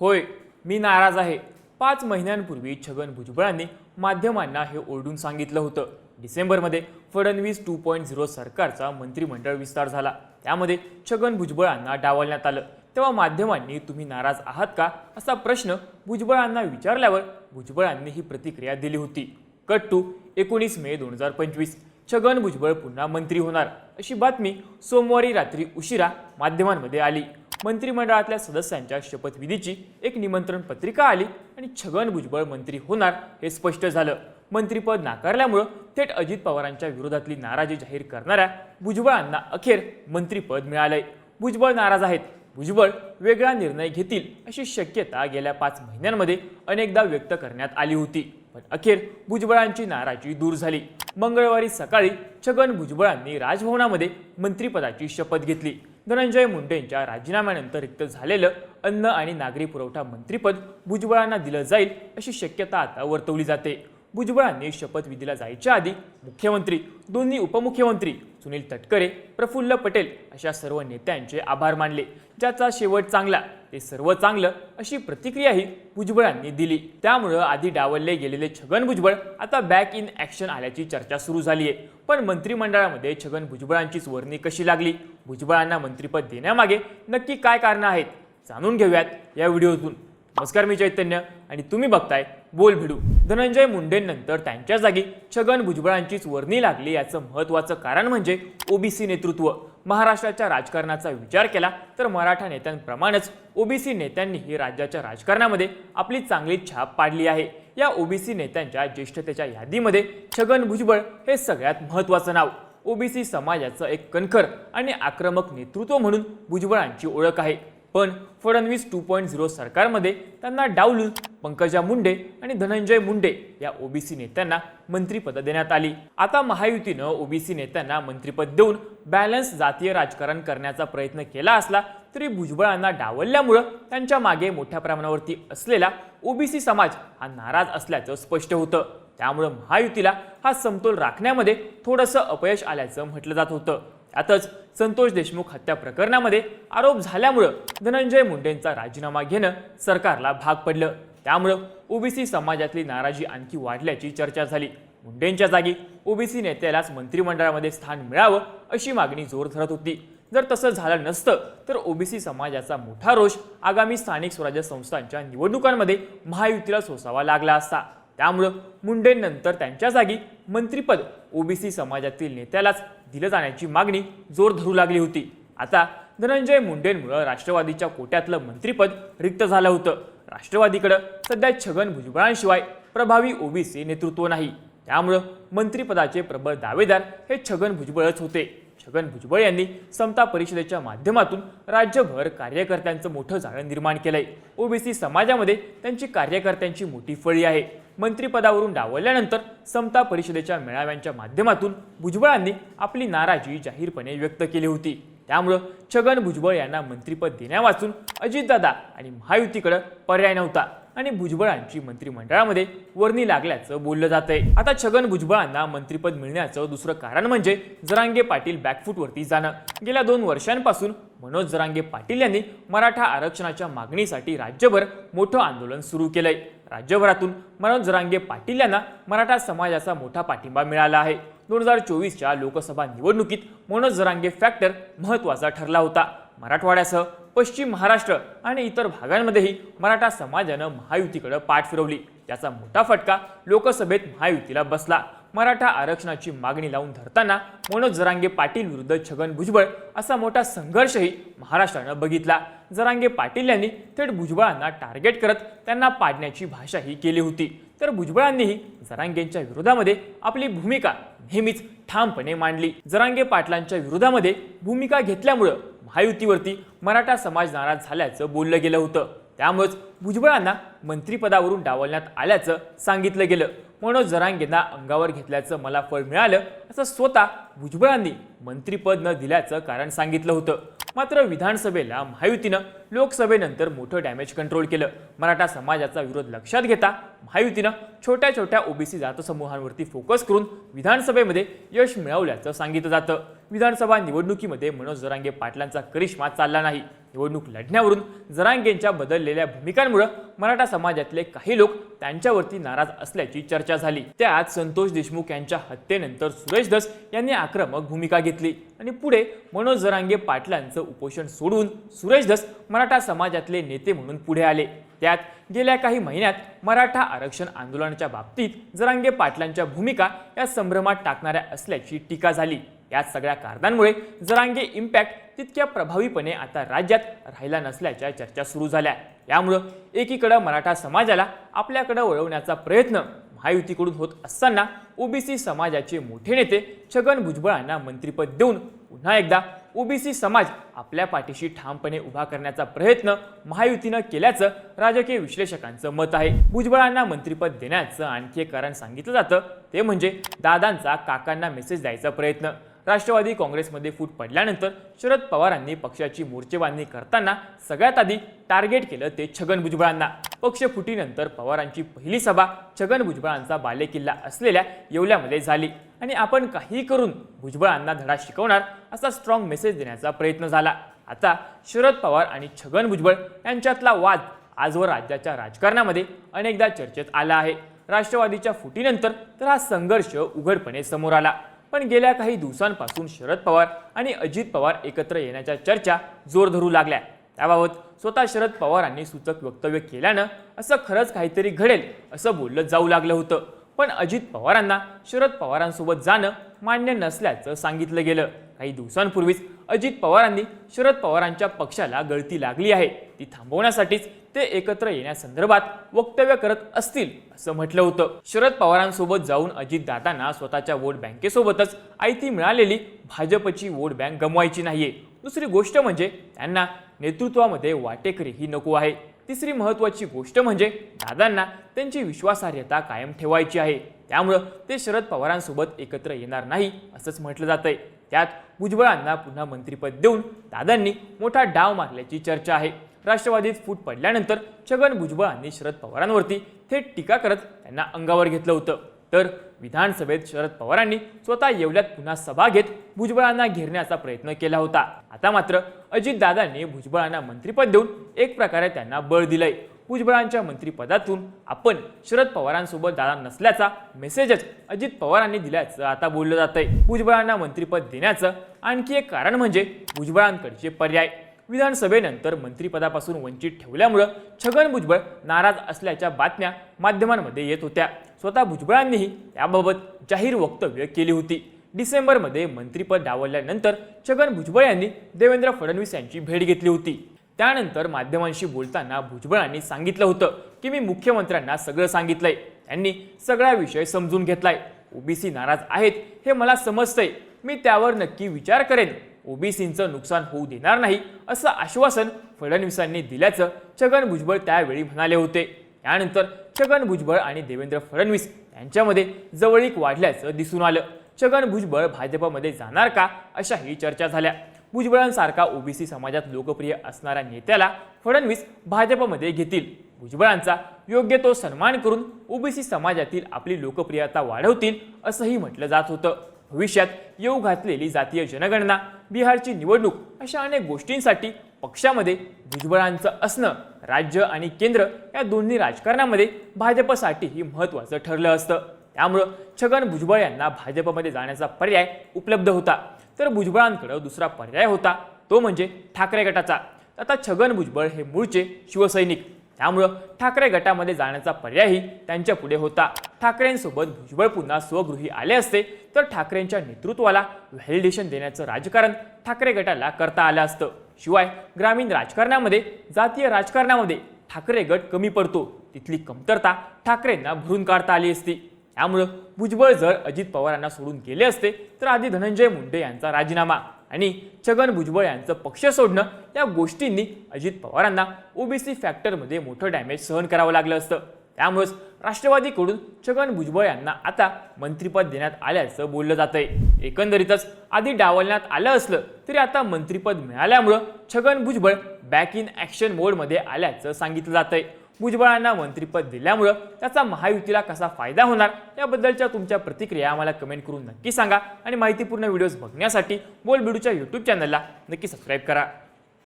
होय मी नाराज आहे. पाच महिन्यांपूर्वी छगन भुजबळांनी माध्यमांना हे ओरडून सांगितलं होतं. डिसेंबरमध्ये फडणवीस टू पॉईंट झिरो सरकारचा मंत्रिमंडळ विस्तार झाला. त्यामध्ये छगन भुजबळांना डावलण्यात आलं. तेव्हा माध्यमांनी तुम्ही नाराज आहात का? असा प्रश्न भुजबळांना विचारल्यावर भुजबळांनी ही प्रतिक्रिया दिली होती. कट टू एकोणीस मे दोन हजार पंचवीस छगन भुजबळ पुन्हा मंत्री होणार. अशी बातमी सोमवारी रात्री उशिरा माध्यमांमध्ये आली. मंत्रिमंडळातल्या सदस्यांच्या शपथविधीची एक निमंत्रण पत्रिका आली आणि छगन भुजबळ मंत्री होणार हे स्पष्ट झालं. मंत्रीपद नाकारल्यामुळं थेट अजित पवारांच्या विरोधातली नाराजी जाहीर करणाऱ्या भुजबळांना अखेर मंत्रीपद मिळालंय. भुजबळ नाराज आहेत. भुजबळ वेगळा निर्णय घेतील अशी शक्यता गेल्या पाच महिन्यांमध्ये अनेकदा व्यक्त करण्यात आली होती. पण अखेर भुजबळांची नाराजी दूर झाली. मंगळवारी सकाळी छगन भुजबळांनी राजभवनामध्ये मंत्रिपदाची शपथ घेतली. धनंजय मुंडेंच्या राजीनाम्यानंतर रिक्त झालेलं अन्न आणि नागरी पुरवठा मंत्रिपद भुजबळांना दिलं जाईल अशी शक्यता आता वर्तवली जाते. भुजबळांनी शपथविधीला जायच्या आधी मुख्यमंत्री दोन्ही उपमुख्यमंत्री सुनील तटकरे प्रफुल्ल पटेल अशा सर्व नेत्यांचे आभार मानले ज्याचा शेवट चांगला ते सर्व चांगलं अशी प्रतिक्रियाही भुजबळांनी दिली. त्यामुळं आधी डावलले गेलेले छगन भुजबळ आता बॅक इन ॲक्शन आल्याची चर्चा सुरू झाली आहे पण मंत्रिमंडळामध्ये छगन भुजबळांचीच वर्णी कशी लागली? भुजबळांना मंत्रिपद देण्यामागे नक्की काय कारणं आहेत? जाणून घेऊयात या व्हिडिओतून. नमस्कार मी चैतन्य आणि तुम्ही बघताय बोल भिडू. धनंजय मुंडेंनंतर त्यांच्या जागी छगन भुजबळांचीच वर्णी लागली. याचं महत्त्वाचं कारण म्हणजे ओबीसी नेतृत्व. महाराष्ट्राच्या राजकारणाचा विचार केला तर मराठा नेत्यांप्रमाणेच ओबीसी नेत्यांनीही राज्याच्या राजकारणामध्ये आपली चांगली छाप पाडली आहे. या ओबीसी नेत्यांच्या ज्येष्ठतेच्या यादीमध्ये छगन भुजबळ हे सगळ्यात महत्त्वाचं नाव. ओबीसी समाजाचं एक कणखर आणि आक्रमक नेतृत्व म्हणून भुजबळांची ओळख आहे. पण फडणवीस टू पॉईंट झिरो सरकारमध्ये त्यांना डावलून पंकजा मुंडे आणि धनंजय मुंडे या ओबीसी नेत्यांना मंत्रिपद देण्यात आली. आता महायुतीनं ओबीसी नेत्यांना मंत्रिपद देऊन बॅलन्स जातीय राजकारण करण्याचा प्रयत्न केला असला तरी भुजबळांना डावलल्यामुळं त्यांच्या मागे मोठ्या प्रमाणावरती असलेला ओबीसी समाज हा नाराज असल्याचं स्पष्ट होतं. त्यामुळं महायुतीला हा समतोल राखण्यामध्ये थोडंसं अपयश आल्याचं म्हटलं जात होतं. त्यातच संतोष देशमुख हत्या प्रकरणामध्ये आरोप झाल्यामुळं धनंजय मुंडेंचा राजीनामा घेणं सरकारला भाग पडलं. त्यामुळं ओबीसी समाजातली नाराजी आणखी वाढल्याची चर्चा झाली. मुंडेंच्या जागी ओबीसी नेत्यालाच मंत्रिमंडळामध्ये स्थान मिळावं अशी मागणी जोर धरत होती. जर तसं झालं नसतं तर ओबीसी समाजाचा मोठा रोष आगामी स्थानिक स्वराज्य संस्थांच्या निवडणुकांमध्ये महायुतीला सोसावा लागला असता. त्यामुळं मुंडेंनंतर त्यांच्या जागी मंत्रिपद ओबीसी समाजातील नेत्यालाच दिलं जाण्याची मागणी जोर धरू लागली होती. आता धनंजय मुंडेंमुळं राष्ट्रवादीच्या कोट्यातलं मंत्रीपद रिक्त झालं होतं. राष्ट्रवादीकडं सध्या छगन भुजबळांशिवाय प्रभावी ओबीसी नेतृत्व नाही. त्यामुळं मंत्रिपदाचे प्रबळ दावेदार हे छगन भुजबळच होते. छगन भुजबळ यांनी समता परिषदेच्या माध्यमातून राज्यभर कार्यकर्त्यांचं मोठं जाळं निर्माण केलंय. ओबीसी समाजामध्ये त्यांची कार्यकर्त्यांची मोठी फळी आहे. मंत्रिपदावरून डावलल्यानंतर समता परिषदेच्या मेळाव्यांच्या माध्यमातून भुजबळांनी आपली नाराजी जाहीरपणे व्यक्त केली होती. त्यामुळं छगन भुजबळ यांना मंत्रिपद देण्यावाचून अजितदादा आणि महायुतीकडे पर्याय नव्हता आणि भुजबळांची मंत्रिमंडळामध्ये वर्णी लागल्याचं बोललं जातंय. आता छगन भुजबळांना मंत्रिपद मिळण्याचं दुसरं कारण म्हणजे जरांगे पाटील बॅकफूटवरती जाणं. गेल्या दोन वर्षांपासून मनोज जरांगे पाटील यांनी मराठा आरक्षणाच्या मागणीसाठी राज्यभर मोठं आंदोलन सुरू केलंय. राज्यभरातून मनोज जरांगे पाटील यांना मराठा समाजाचा मोठा पाठिंबा मिळाला आहे. दोन हजार चोवीसच्या लोकसभा निवडणुकीत मनोज जरांगे फॅक्टर महत्त्वाचा ठरला होता. मराठवाड्यासह पश्चिम महाराष्ट्र आणि इतर भागांमध्येही मराठा समाजानं महायुतीकडे पाठ फिरवली. त्याचा मोठा फटका लोकसभेत महायुतीला बसला. मराठा आरक्षणाची मागणी लावून धरताना मनोज जरांगे पाटील विरुद्ध छगन भुजबळ असा मोठा संघर्षही महाराष्ट्रानं बघितला. जरांगे पाटील यांनी थेट भुजबळांना टार्गेट करत त्यांना पाडण्याची भाषाही केली होती. तर भुजबळांनीही जरांगेंच्या विरोधामध्ये आपली भूमिका नेहमीच ठामपणे मांडली. जरांगे पाटलांच्या विरोधामध्ये भूमिका घेतल्यामुळं महायुतीवरती मराठा समाज नाराज झाल्याचं बोललं गेलं होतं. त्यामुळेच भुजबळांना मंत्रिपदावरून डावलण्यात आल्याचं सांगितलं गेलं. मनोज जरांगेंना अंगावर घेतल्याचं मला फळ मिळालं असं स्वतः भुजबळांनी मंत्रिपद न दिल्याचं कारण सांगितलं होतं. मात्र विधानसभेला महायुतीनं लोकसभेनंतर मोठं डॅमेज कंट्रोल केलं. मराठा समाजाचा विरोध लक्षात घेता महायुतीनं छोट्या छोट्या ओबीसी जातसमूहांवरती फोकस करून विधानसभेमध्ये यश मिळवल्याचं सांगितलं जातं. विधानसभा निवडणुकीमध्ये मनोज जरांगे पाटलांचा करिश्मा चालला नाही. निवडणूक लढण्यावरून जरांगेंच्या बदललेल्या भूमिकांमुळे मराठा समाजातले काही लोक त्यांच्यावरती नाराज असल्याची चर्चा झाली. त्यात संतोष देशमुख यांच्या हत्येनंतर सुरेश दस यांनी आक्रमक भूमिका घेतली. आणि पुढे मनोज जरांगे पाटलांचं उपोषण सोडून सुरेश दस मराठा समाजातले नेते म्हणून पुढे आले. त्यात गेल्या काही महिन्यात मराठा आरक्षण आंदोलनाच्या बाबतीत जरांगे पाटलांच्या भूमिका या संभ्रमात टाकणाऱ्या असल्याची टीका झाली. या सगळ्या कारणांमुळे जरांगे इम्पॅक्ट तितक्या प्रभावीपणे आता राज्यात राहिला नसल्याच्या चर्चा सुरू झाल्या. यामुळं एकीकडं मराठा समाजाला आपल्याकडे वळवण्याचा प्रयत्न महायुतीकडून होत असताना ओबीसी समाजाचे मोठे नेते छगन भुजबळांना मंत्रिपद देऊन पुन्हा एकदा ओबीसी समाज आपल्या पाठीशी ठामपणे उभा करण्याचा प्रयत्न महायुतीनं केल्याचं राजकीय विश्लेषकांचं मत आहे. भुजबळांना मंत्रिपद देण्याचं आणखी एक कारण सांगितलं जातं. ते म्हणजे दादांचा काकांना मेसेज द्यायचा प्रयत्न. राष्ट्रवादी काँग्रेसमध्ये फूट पडल्यानंतर शरद पवारांनी पक्षाची मोर्चेबांधणी करताना सगळ्यात आधी टार्गेट केलं ते छगन भुजबळांना. पक्ष फुटीनंतर पवारांची पहिली सभा छगन भुजबळांचा बालेकिल्ला असलेल्या येवल्यामध्ये झाली. आणि आपण काही करून भुजबळांना धडा शिकवणार असा स्ट्रॉंग मेसेज देण्याचा प्रयत्न झाला. आता शरद पवार आणि छगन भुजबळ यांच्यातला वाद आजवर राज्याच्या राजकारणामध्ये अनेकदा चर्चेत आला आहे. राष्ट्रवादीच्या फुटीनंतर तर हा संघर्ष उघडपणे समोर आला. पण गेल्या काही दिवसांपासून शरद पवार आणि अजित पवार एकत्र येण्याच्या चर्चा जोर धरू लागल्या. त्याबाबत स्वतः शरद पवारांनी सूचक वक्तव्य केल्यानं असं खरंच काहीतरी घडेल असं बोललं जाऊ लागलं होतं. पण अजित पवारांना शरद पवारांसोबत जाणं मान्य नसल्याचं सांगितलं गेलं. काही दिवसांपूर्वीच अजित पवारांनी शरद पवारांच्या पक्षाला गळती लागली आहे. ती थांबवण्यासाठीच ते एकत्र येण्यासंदर्भात वक्तव्य करत असतील असं म्हटलं होतं. शरद पवारांसोबत जाऊन अजित दादांना स्वतःच्या वोट बँकेसोबतच आयती मिळालेली भाजपची वोट बँक गमवायची नाहीये. दुसरी गोष्ट म्हणजे त्यांना नेतृत्वामध्ये वाटेकरी ही नको आहे. तिसरी महत्वाची गोष्ट म्हणजे दादांना त्यांची विश्वासार्हता कायम ठेवायची आहे. त्यामुळं ते शरद पवारांसोबत एकत्र येणार नाही असंच म्हटलं जातंय. त्यात भुजबळांना पुन्हा मंत्रिपद देऊन दादांनी मोठा डाव मारल्याची चर्चा आहे. राष्ट्रवादीत फूट पडल्यानंतर छगन भुजबळांनी शरद पवारांवरती थेट टीका करत त्यांना अंगावर घेतलं होतं. तर विधानसभेत शरद पवारांनी स्वतः येवल्यात पुन्हा सभा घेत भुजबळांना घेरण्याचा प्रयत्न केला होता. आता मात्र अजितदादांनी भुजबळांना मंत्रिपद देऊन एक प्रकारे त्यांना बळ दिलंय. भुजबळांच्या मंत्रिपदातून आपण शरद पवारांसोबत दादा नसल्याचा मेसेजच अजित पवारांनी दिल्याचं आता बोललं जात आहे भुजबळांना मंत्रिपद देण्याचं आणखी एक कारण म्हणजे भुजबळांकडचे पर्याय. विधानसभेनंतर मंत्रिपदापासून वंचित ठेवल्यामुळं छगन भुजबळ नाराज असल्याच्या बातम्या माध्यमांमध्ये येत होत्या. स्वतः भुजबळांनीही याबाबत जाहीर वक्तव्य केली होती. डिसेंबरमध्ये मंत्रिपद डावलल्यानंतर छगन भुजबळ यांनी देवेंद्र फडणवीस यांची भेट घेतली होती. त्यानंतर माध्यमांशी बोलताना भुजबळांनी सांगितलं होतं की मी मुख्यमंत्र्यांना सगळं सांगितलंय. त्यांनी सगळा विषय समजून घेतलाय. ओबीसी नाराज आहेत हे मला समजतंय. मी त्यावर नक्की विचार करेन. ओबीसींचं नुकसान होऊ देणार नाही असं आश्वासन फडणवीसांनी दिल्याचं छगन भुजबळ त्यावेळी म्हणाले होते. यानंतर छगन भुजबळ आणि देवेंद्र फडणवीस यांच्यामध्ये जवळीक वाढल्याचं दिसून आलं. छगन भुजबळ भाजपमध्ये जाणार का अशाही चर्चा झाल्या. भुजबळांसारखा ओबीसी समाजात लोकप्रिय असणाऱ्या नेत्याला फडणवीस भाजपमध्ये घेतील. भुजबळांचा योग्य तो सन्मान करून ओबीसी समाजातील आपली लोकप्रियता वाढवतील असंही म्हटलं जात होतं. भविष्यात येऊ घातलेली जातीय जनगणना बिहारची निवडणूक अशा अनेक गोष्टींसाठी पक्षामध्ये भुजबळांचं असणं राज्य आणि केंद्र या दोन्ही राजकारणामध्ये भाजपसाठीही महत्त्वाचं ठरलं असतं. त्यामुळं छगन भुजबळ यांना भाजपमध्ये जाण्याचा पर्याय उपलब्ध होता. तर भुजबळांकडे दुसरा पर्याय होता तो म्हणजे ठाकरे गटाचा. आता छगन भुजबळ हे मूळचे शिवसैनिक. त्यामुळं ठाकरे गटामध्ये जाण्याचा पर्यायही त्यांच्या पुढे होता. ठाकरेंसोबत भुजबळ पुन्हा स्वगृही आले असते तर ठाकरेंच्या नेतृत्वाला व्हॅलिडेशन देण्याचं राजकारण ठाकरे गटाला करता आलं असतं. शिवाय ग्रामीण राजकारणामध्ये जातीय राजकारणामध्ये ठाकरे गट कमी पडतो. तिथली कमतरता ठाकरेंना भरून काढता आली असती. त्यामुळं भुजबळ जर अजित पवारांना सोडून गेले असते तर आधी धनंजय मुंडे यांचा राजीनामा. आणि छगन भुजबळ यांचं पक्ष सोडणं या गोष्टींनी अजित पवारांना ओबीसी फॅक्टरमध्ये मोठं डॅमेज सहन करावं लागलं असतं. त्यामुळेच राष्ट्रवादीकडून छगन भुजबळ यांना आता मंत्रिपद देण्यात आल्याचं बोललं जातंय. एकंदरीतच आधी डावलण्यात आलं असलं तरी आता मंत्रिपद मिळाल्यामुळं Chhagan Bhujbal back in action मोडमध्ये आल्याचं सांगितलं जातंय. भुजबळांना मंत्रिपद दिल्यामुळं त्याचा महायुतीला कसा फायदा होणार याबद्दलच्या तुमच्या प्रतिक्रिया आम्हाला कमेंट करून नक्की सांगा. आणि माहितीपूर्ण व्हिडिओज बघण्यासाठी बोलबिडूच्या यूट्यूब चॅनलला नक्की सबस्क्राईब करा.